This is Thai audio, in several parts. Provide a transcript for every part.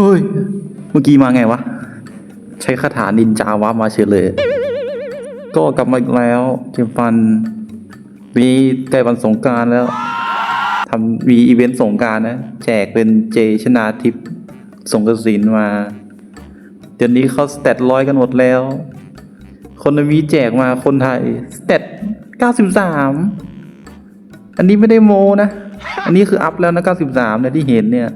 เฮ้ย เมื่อกี้มาไงวะ ใช้คาถานินจาวะมาเฉยเลย ก็กลับมาอีกแล้ว เจมฟันมีใกล้วันสงการแล้วทำมีอีเวนต์สงการนะ แจกเป็นเจชนาทิพย์สงกสินมา เดี๋ยวนี้เขาสเตตร้อยกันหมดแล้ว คนมีแจกมาคนไทยสเตต93อันนี้ไม่ได้โมนะ อันนี้คืออัพแล้วนะ93เนี่ยที่เห็นเนี่ย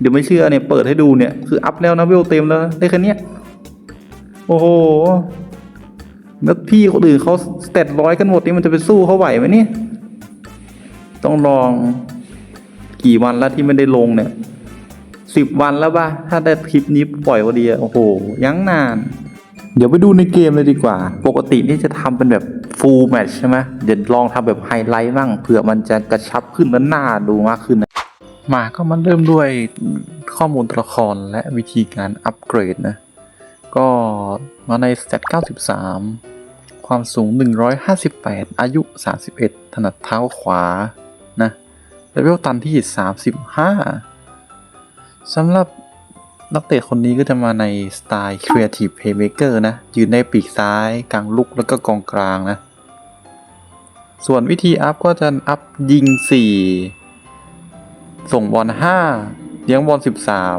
เดี๋ยวไม่เชื่อเนี่ยเปิดให้ดูเนี่ยคืออัพแล้วนะเวลเต็มแล้วได้แค่เนี้ยโอ้โหแล้วพี่คนอื่นเขาสเตตร้อยกันหมดนี่มันจะไปสู้เขาไหวไหมเนี่ยต้องลองกี่วันแล้วที่ไม่ได้ลงเนี่ยสิบวันแล้วป่ะถ้าได้คลิปนี้ปล่อยพอดีโอ้โหยังนาน เดี๋ยวไปดูในเกมเลยดีกว่า ปกตินี่จะทำเป็นแบบฟูลแมตชใช่ไหมเดี๋ยวลองทำแบบไฮไลท์บ้างเผื่อมันจะกระชับขึ้นและน่าดูมากขึ้นนะ มาก็มันเริ่มด้วยข้อมูลตัวละครและวิธีการอัปเกรดนะ ก็มาในสเตต93 ความสูง 158 อายุ 31 ถนัดเท้าขวา นะเลเวลตันที่ 35 สำหรับนักเตะคนนี้ก็จะมาในสไตล์ Creative Playmaker นะ ยืนในปีกซ้ายกลางลุกแล้วก็กองกลางนะ ส่วนวิธีอัพก็จะอัพยิง 4 ส่งบอล5เลี้ยงบอล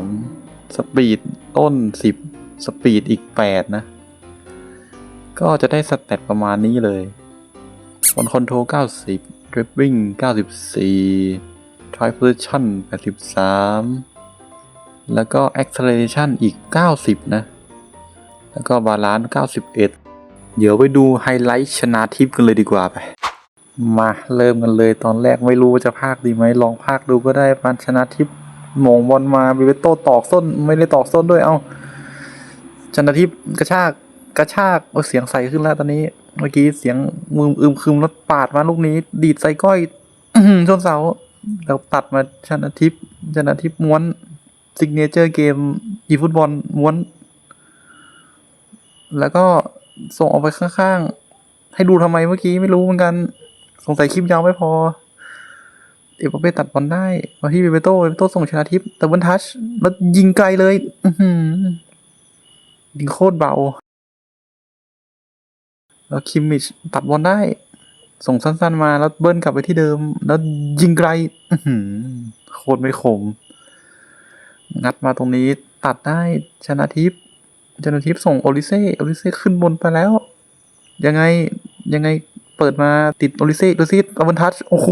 13สปีดต้น10สปีดอีก8นะ ก็จะได้สเตตประมาณนี้เลยบอลคอนโทรล90ดริบบิ้ง94ทริโพซิชั่น83แล้วก็ acceleration อีก 90 นะ แล้วก็บาลานซ์91 เดี๋ยวไปดูไฮไลท์ชนะทิปกันเลยดีกว่าไป มาเริ่มกันเลยตอนแรกไม่รู้ว่าจะพากดีไหมลองพากดูก็ได้ปันชนะทิปโมงบอลมาเบเบโต้ตอกส้นไม่ได้ตอกส้นด้วยเอ้าชนะทิพย์กระชากกระชากโอ้เสียงใสขึ้นแล้วตอนนี้ เมื่อกี้เสียงมืออึมคึมแล้วปาดมาลูกนี้ ดีดใส่ก้อยชนเสาแล้วตัดมาชนะทิพย์ชนะทิพย์ม้วนซิกเนเจอร์เกมอีฟุตบอลม้วน แล้วก็ส่งออกไปข้างๆ ให้ดูทำไมเมื่อกี้ไม่รู้เหมือนกัน สงสัยคลิปยาวไม่พอ เอเปเป้ตัดบอลได้มาที่เบเบโต้เบเบโต้ส่งชนะทิพย์แต่บนทัชแล้วยิงไกลเลยยิงโคตรเบา แล้วคิมมิชตัดบอลได้ ส่งสั้นๆมาแล้วเบิ้ลกลับไปที่เดิม แล้วยิงไกลโคตรไม่คม งัดมาตรงนี้ตัดได้ชนะทิพย์ชนะทิพย์ส่งโอลิเซ่โอลิเซ่ขึ้นบนไปแล้ว ยังไงยังไง เปิดมาติดโอลิเซ่ดูซิอับันทัชโอ้โห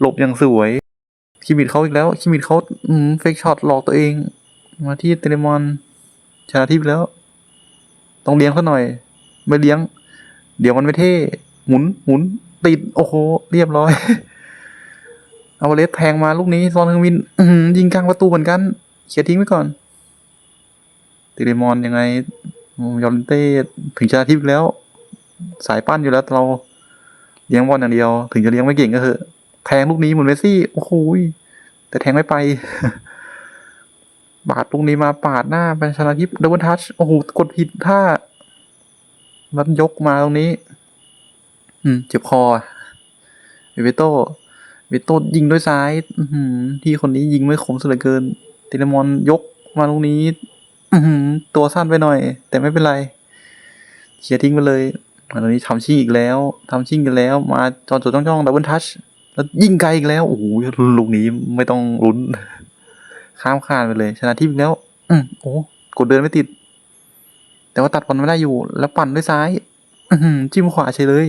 หลบอย่างสวย คิมิดเขาอีกแล้ว คิมิดเขาอืมเฟกช็อตหลอกตัวเอง มาที่เตเลมอนชนะทิพย์แล้ว ต้องเลี้ยงเขาหน่อย ไม่เลี้ยง เดี๋ยวมันไม่เท่หมุนหมุน ติด โอ้โห เรียบร้อย เอาเลสแทงมาลูกนี้ซอนฮึงมินยิงกลางประตูเหมือนกันเขียนทิ้งไว้ก่อนติเรมอนยังไงยอร์นเต้ถึงชนะทิพย์แล้ว สายปั้นอยู่แล้วเราเลี้ยงบอลอย่างเดียว ถึงจะเลี้ยงไม่เก่งก็เถอะแทงลูกนี้เหมือนเมสซี่ โอ้โหแต่แทงไม่ไป บาดตรงนี้มาปาดหน้าเป็นชนะทิพย์ดับเบิลทัชโอ้โหกดผิดท่ามันยกมาตรงนี้ อืม เจ็บคอเวโต้เวโต้ยิงด้วยซ้ายอืที่คนนี้ยิงไม่คมสุดเลือเกิน ติเลมอนยกมาตรงนี้ อืตัวสั้นไปหน่อย แต่ไม่เป็นไรเคลียทิ้งไปเลย มาตรงนี้ทำชิ่งอีกแล้วทำชิ่งกันแล้ว มาจอจดจ้องจ้องดับเบิลทัชแล้วยิงไกลอีกแล้ว โอ้โหลูกนี้ไม่ต้องลุ้น ข้ามคานไปเลย ชนะทิพย์แล้ว อืมโอ้กดเดินไม่ติด แต่ว่าตัดบอลไม่ได้อยู่ แล้วปั่นด้วยซ้าย อืจิ้มขวาเฉยเลย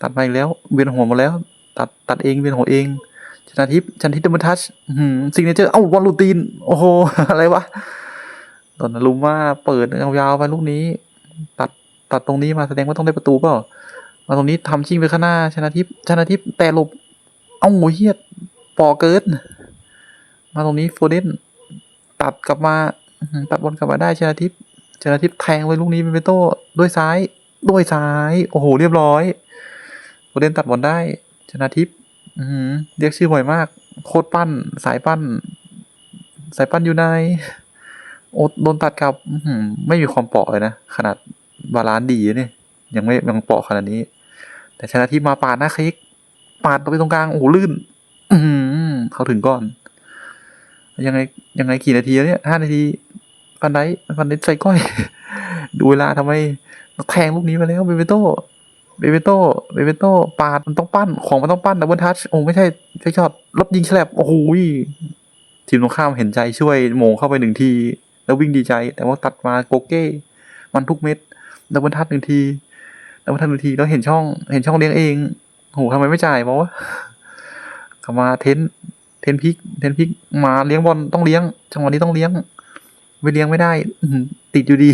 ตัดมาอีกแล้ว เวียนหัวมดแล้ว ตัดตัดเองเวียนหัวเองชนะทิพย์ชนะทิพย์ดับเบิลทัชซิงเนเจอร์เอ้าบอลลูตีน โอ้โห อะไรวะ ตอนนั้นลุมว่าเปิดยาวๆไปลูกนี้ ตัด ตัดตรงนี้มาแสดงว่าต้องได้ประตูเปล่ามาตรงนี้ทำชิงไปข้างหน้าชนะทิพย์ชนะทิพย์แต่หลบ เอ้าโหเฮียปอเกินมาตรงนี้โฟเดนตัดกลับมาตัดบอลกลับมาได้ชนะทิพย์ชนะทิพย์แทงเลยลูกนี้เป็นเปโต้ด้วยซ้ายด้วยซ้าย โอ้โหเรียบร้อยโฟเดนตัดบอลได้ ชนะทิพย์เรียกชื่อบ่อยมาก โคตรปั้น สายปั้น สายปั้นอยู่ในโอ้โดนตัดกลับไม่มีความเปราะเลยนะขนาด บาลานซ์ดีเนี่ยยังไม่ยังเปาะขนาดนี้ แต่ชนะทิพย์มาปาดหน้าคลิกปาดไปตรงกลางโอ้โหลื่น อืเขาถึงก่อน ยังไงยังไงกี่นาทีแล้วเนี่ยห้านาทีฟันไดฟันไดใส่ก้อย ดูเวลาทำไมแทงลูกนี้มาแล้วเบเบโต้เบเบโต้เบเบโต้ปาดมันต้องปั้นของมันต้องปั้นดับเบิลทัชโอ้ไม่ใช่ใช่ช็อตรถยิงแฉลบโอ้โหทีมตรงข้ามเห็นใจช่วยโมงเข้าไปหนึ่งที แล้ววิ่งดีใจ แต่ว่าตัดมาโกเก้ มันทุกเม็ด ดับเบิลทัชหนึ่งทีดับเบิลทัชหนึ่งทีแล้วเห็นช่อง เห็นช่องเลี้ยงเองโหทำไมไม่จ่ายมาวะกลับมาเทนเทนพิก เทนพิกมาเลี้ยงบอลต้องเลี้ยง จังหวะนี้ต้องเลี้ยง ไม่เลี้ยงไม่ได้ ติดอยู่ดี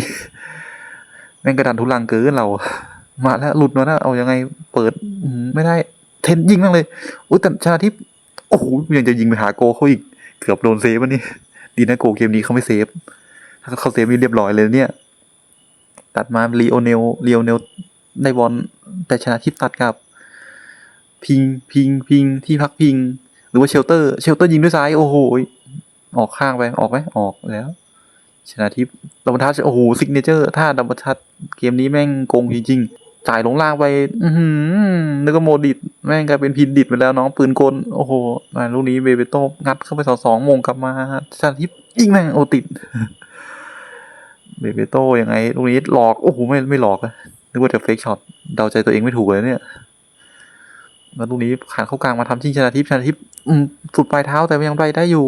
แม่งกระดานทุลังเกินเรา มาแล้วหลุดมาแล้วเอายังไง เปิดไม่ได้ เทนยิงมั่งเลย อุ้ยแต่ชนะทิพย์โอ้โหยังจะยิงไปหาโกเขาอีก เกือบโดนเซฟวันนี้ ดีนะโกเกมนี้เขาไม่เซฟ ถ้าเขาเซฟนี่เรียบร้อยเลยเนี่ย ตัดมาลีโอเนลลีโอเนลได้บอลแต่ชนะทิพตัดกับ พิงพิงพิงที่พักพิง หรือว่าเชลเตอร์ เชลเตอร์ยิงด้วยซ้าย โอ้โห ออกข้างไป ออกไหมออกแล้ว ชนะทิพดับเบิลทัชโอ้โหซิกเนเจอร์ถ้าดับเบิลทัชเกมนี้แม่งโกงจริงๆจ่ายลงล่างไป อืนึกว่าโมดิดแม่งกลายเป็นพินดิดไปแล้วน้องปืนกล โอ้โหมาลูกนี้เบเบโต้งัดเข้าไปสองสองโมงกลับมาชนะทิพยิงแม่งโอติด เบเบโต้ยังไงลูกนี้หลอก โอ้โห ไม่ไม่หลอกอะนึกว่าจะเฟกช็อตเดาใจตัวเองไม่ถูกเลยเนี่ยแล้วลูกนี้ขาดเข้ากลางมาทำชิงชนะทิพย์ชนะทิพย์สุดปลายเท้าแต่ยังไปได้อยู่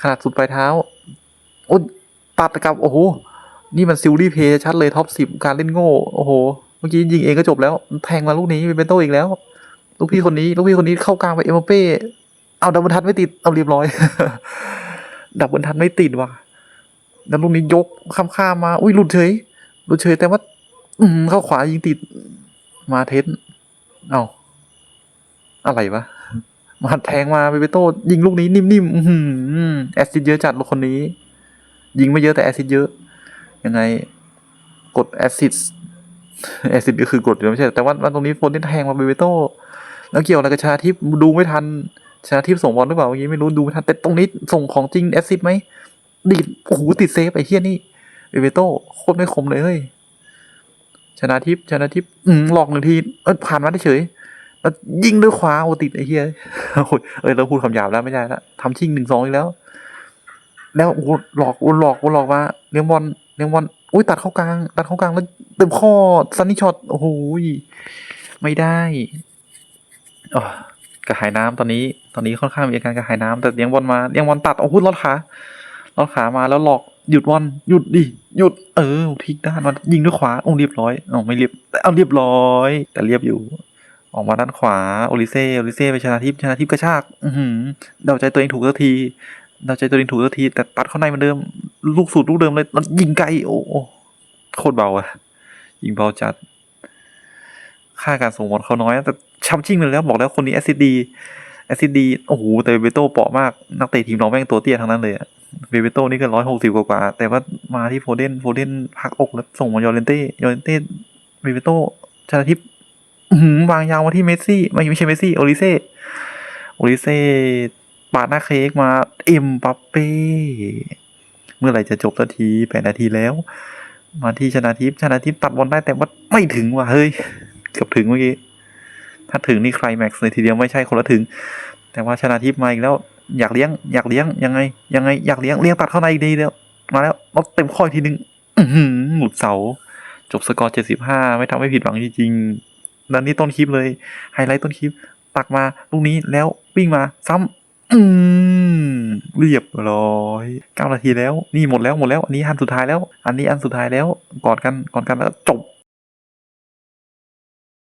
ขนาดสุดปลายเท้าโอ้ตัดกับ โอ้โห นี่มันซิลลี่เพย์ชัดเลยท็อปสิบการเล่นโง่ โอ้โห เมื่อกี้ยิงเองก็จบแล้ว แทงมาลูกนี้เป็นโต้อีกแล้ว ลูกพี่คนนี้ลูกพี่คนนี้เข้ากลางไปเอ็มบัปเป้ เอาดับเบิลทันไม่ติด เอาเรียบร้อย ดับเบิลทันไม่ติดว่ะ แล้วลูกนี้ยกข้ามข้ามมา อุ้ยหลุดเฉยหลุดเฉยแต่ว่า อืมเข้าขวายิงติด มาเทสเอาอะไรวะ มาแทงมาเบเบโต้ยิงลูกนี้นิ่มๆอื้อหือแอสซิดเยอะจัดลูกคนนี้ ยิงไม่เยอะแต่แอสซิดเยอะ ยังไง กดแอสซิดแอสซิดก็คือกดอยู่ไม่ใช่ แต่ว่าวันตรงนี้โฟนได้แทงมาเบเบโต้แล้วเกี่ยวอะไรกับชาทิพดูไม่ทันชาทิพส่งบอลหรือเปล่าเมื่อกี้ไม่รู้ดูไม่ทันแต่ตรงนี้ส่งของจริงแอสซิดไหม ดีดโอ้โหติดเซฟไอ้เฮียนี่เบเบโต้โคตรไม่คมเลยเฮ้ยชนะทิพย์ชนะทิพย์อืมหลอกหนึ่งทีเออผ่านมาได้เฉยแล้วยิงด้วยขวาโอติดไอ้เหี้ยเอ้ยเราพูดคำหยาบแล้วไม่ได้ละทำชิงหนึ่งสองอีกแล้ว แล้วโอ้หลอกโอ้หลอกโอ้หลอกมาเลี้ยงบอลเลี้ยงบอลอุ้ยตัดเข้ากลาง ตัดเข้ากลางแล้วเต็มข้อซันนี่ช็อตโอ้โหไม่ได้อ๋อกระหายน้ำตอนนี้ ตอนนี้ค่อนข้างมีอาการกระหายน้ำแต่เลี้ยงบอลมาเลี้ยงบอลตัดโอ้โหลอดขา ลอดขามาแล้วหลอกหยุดบอลหยุดดิหยุดเออพลิกด้านมันยิงด้วยขวาโอ้เรียบร้อยอ๋อไม่เรียบแต่เอาเรียบร้อย แต่เรียบอยู่ ออกมาด้านขวาโอลิเซ่โอลิเซ่ไปชนะทิพชนะทิพกระชากอืเดาใจตัวเองถูกสักทีเดาใจตัวเองถูกสักที แต่ตัดเข้าในเหมือนเดิม ลูกสูตรลูกเดิมเลยแล้วยิงไกลโอ้โโคตรเบาอะยิงเบาจัด ค่าการส่งบอลเขาน้อยแต่ช้ำชิ่งเลยแล้วบอกแล้วคนนี้แอซิดดีแอซิดดีโอ้โหแต่เบโต้เปราะมากนักเตะทีมเราแม่งตัวเตี้ยทั้งนั้นเลยอะ เบเบโต้นี่ก็ร้อยหกสิบกว่า แต่ว่ามาที่โฟเดนโฟเดนพักอกแล้วส่งมายอร์เรนเต้ยอร์เรนเต้เบเบโต้ชนะทิพย์วางยาวมาที่เมสซี่ไม่ไม่ใช่เมสซี่โอลิเซ่โอลิเซ่ปาดหน้าเค้กมาเอ็มปัปเป้เมื่อไหร่จะจบสักทีแปดนาทีแล้ว มาที่ชนะทิพย์ชนะทิพย์ตัดบอลได้แต่ว่าไม่ถึงว่ะเฮ้ยเกือบถึงเมื่อกี้ถ้าถึงนี่ใครแม็กซ์เลยทีเดียวไม่ใช่คนละถึง แต่ว่าชนะทิพย์มาอีกแล้ว อยากเลี้ยง อยากเลี้ยงยังไง ยังไง อยากเลี้ยงเลี้ยงตัดเข้าในอีกดีแล้ว มาแล้วรถเต็มข้ออีกทีนึงหลุดเสา จบสกอร์เจ็ดสิบห้าไม่ทำให้ผิดหวังจริงๆดันนี่ต้นคลิปเลย ไฮไลท์ต้นคลิป ตักมาลูกนี้แล้ววิ่งมา ซ้ำอืมเรียบร้อยเก้านาทีแล้ว นี่หมดแล้วหมดแล้ว อันนี้อันสุดท้ายแล้ว อันนี้อันสุดท้ายแล้วกอดกันกอดกันแล้วจบ